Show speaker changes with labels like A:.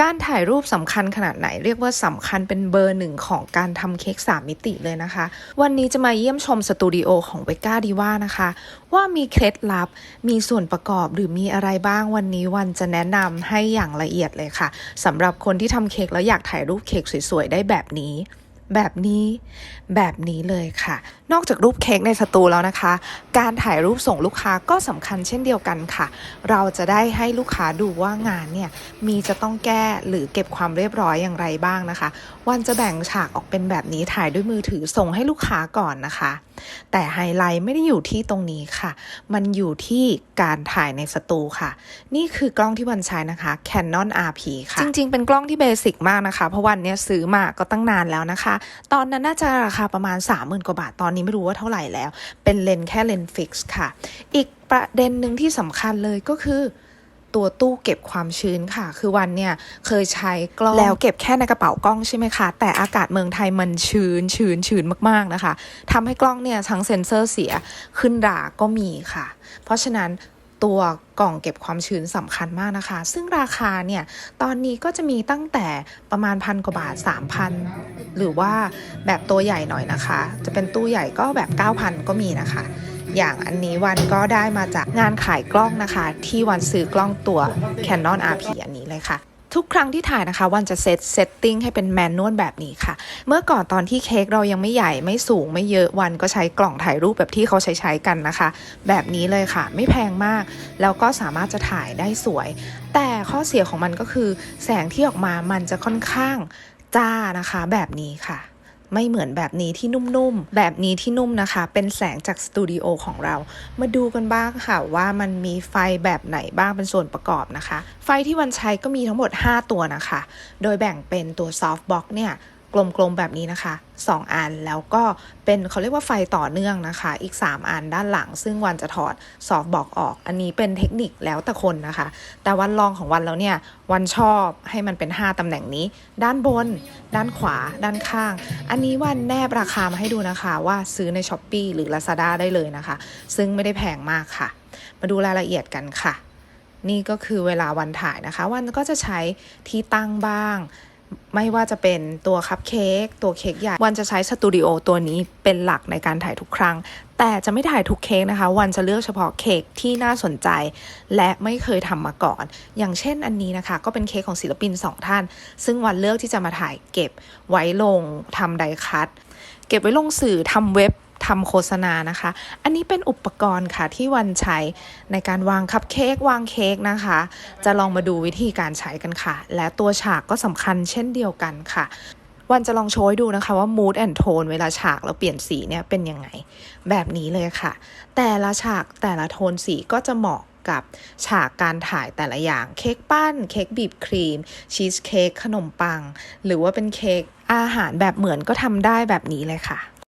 A: การถ่ายรูปสำคัญขนาดไหน เรียกว่าสำคัญเป็นเบอร์หนึ่งของการทำเค้ก3 มิติเลยนะคะ วันนี้จะมาเยี่ยมชมสตูดิโอของเวก้าดีว่านะคะ ว่ามีเคล็ดลับ มีส่วนประกอบหรือมีอะไรบ้างวันนี้วันจะแนะนำให้อย่างละเอียดเลยค่ะสำหรับคนที่ทำเค้กแล้วอยากถ่ายรูปเค้กสวยๆ ได้แบบนี้ แบบนี้แบบนี้เลยค่ะ นอกจากรูปเค้กในสตูแล้วนะคะ การถ่ายรูปส่งลูกค้าก็สำคัญเช่นเดียวกันค่ะ เราจะได้ให้ลูกค้าดูว่างานเนี่ยมีจะต้องแก้หรือเก็บความเรียบร้อยอย่างไรบ้างนะคะ วันจะแบ่งฉากออกเป็นแบบนี้ถ่ายด้วยมือถือส่งให้ลูกค้าก่อนนะคะ แต่ไฮไลท์ไม่ได้อยู่ที่ตรงนี้ค่ะ มันอยู่ที่การถ่ายในสตูค่ะ นี่คือกล้องที่วันใช้นะคะ Canon RP ค่ะ จริงๆ เป็นกล้องที่เบสิกมากนะคะ เพราะวันเนี้ยซื้อมาก็ตั้งนานแล้วนะคะตอนนั้นน่าจะราคาประมาณ 30,000 กว่าบาท ตอนนี้ไม่รู้ว่าเท่าไหร่แล้ว เป็นเลนแค่เลนฟิกซ์ค่ะ อีกประเด็นหนึ่งที่สำคัญเลยก็คือตัวตู้เก็บความชื้นค่ะ คือวันเนี่ยเคยใช้กล้องแล้วเก็บแค่ในกระเป๋ากล้องใช่ไหมคะ แต่อากาศเมืองไทยมันชื้นชื้นชื้นมากๆนะคะทำให้กล้องเนี่ยทั้งเซ็นเซอร์เสียขึ้นราก็มีค่ะ เพราะฉะนั้น ตัวกล่องเก็บความชื้นสำคัญมากนะคะ ซึ่งราคาเนี่ย ตอนนี้ก็จะมีตั้งแต่ประมาณพันกว่าบาท 3,000 หรือว่าแบบตัวใหญ่หน่อยนะคะ จะเป็นตู้ใหญ่ก็แบบ 9,000 ก็มีนะคะ อย่างอันนี้วันก็ได้มาจากงานขายกล้องนะคะ ที่วันซื้อกล้องตัว Canon RP อันนี้เลยค่ะ ทุกครั้งที่ถ่ายนะคะวันจะเซตเซตติ้งให้เป็นแมนนวลแบบนี้ค่ะ เมื่อก่อนตอนที่เค้กเรายังไม่ใหญ่ไม่สูงไม่เยอะวันก็ใช้กล่องถ่ายรูปแบบที่เขาใช้ใช้กันนะคะ แบบนี้เลยค่ะ ไม่แพงมาก แล้วก็สามารถจะถ่ายได้สวย แต่ข้อเสียของมันก็คือ แสงที่ออกมามันจะค่อนข้างจ้านะคะ แบบนี้ค่ะ ไม่เหมือนแบบนี้ที่นุ่มๆ แบบนี้ที่นุ่มนะคะ เป็นแสงจากสตูดิโอของเรา มาดูกันบ้างค่ะว่ามันมีไฟแบบไหนบ้างเป็นส่วนประกอบนะคะ ไฟที่วันใช้ก็มีทั้งหมด 5 ตัวนะคะ โดยแบ่งเป็นตัวซอฟต์บ็อกเนี่ย กลมๆแบบนี้นะคะ 2 อันแล้วก็เป็นเขาเรียกว่าไฟต่อเนื่องนะคะ อีก 3 อันด้านหลัง ซึ่งวันจะถอดซอฟต์บอกออก อันนี้เป็นเทคนิคแล้วแต่คนนะคะ แต่วันลองของวันแล้วเนี่ยวันชอบให้มันเป็น 5ตำแหน่งนี้ ด้านบน ด้านขวา ด้านข้าง อันนี้วันแนบราคามาให้ดูนะคะ ว่าซื้อใน s h อ p e e หรือ Lazada ได้เลยนะคะ ซึ่งไม่ได้แพงมากค่ะ มาดูรายละเอียดกันค่ะ นี่ก็คือเวลาวันถ่ายนะคะ วันก็จะใช้ที่ตั้งบ้าง ไม่ว่าจะเป็นตัวคัพเค้กตัวเค้กใหญ่วันจะใช้สตูดิโอตัวนี้เป็นหลักในการถ่ายทุกครั้ง แต่จะไม่ถ่ายทุกเค้กนะคะ วันจะเลือกเฉพาะเค้กที่น่าสนใจ และไม่เคยทำมาก่อน อย่างเช่นอันนี้นะคะ ก็เป็นเค้กของศิลปินสองท่าน ซึ่งวันเลือกที่จะมาถ่ายเก็บไว้ลงทำไดคัตเก็บไว้ลงสื่อทำเว็บ ทำโฆษณานะคะ อันนี้เป็นอุปกรณ์ค่ะที่วันใช้ในการวางคัพเค้กวางเค้กนะคะ จะลองมาดูวิธีการใช้กันค่ะ และตัวฉากก็สำคัญเช่นเดียวกันค่ะวันจะลองโชว์ให้ดูนะคะว่า mood and tone เวลาฉากเราเปลี่ยนสีเนี่ยเป็นยังไง แบบนี้เลยค่ะ แต่ละฉากแต่ละโทนสีก็จะเหมาะกับฉากการถ่ายแต่ละอย่างเค้กปั้น เค้กบีบครีม ชีสเค้กขนมปัง หรือว่าเป็นเค้กอาหารแบบเหมือนก็ทำได้แบบนี้เลยค่ะ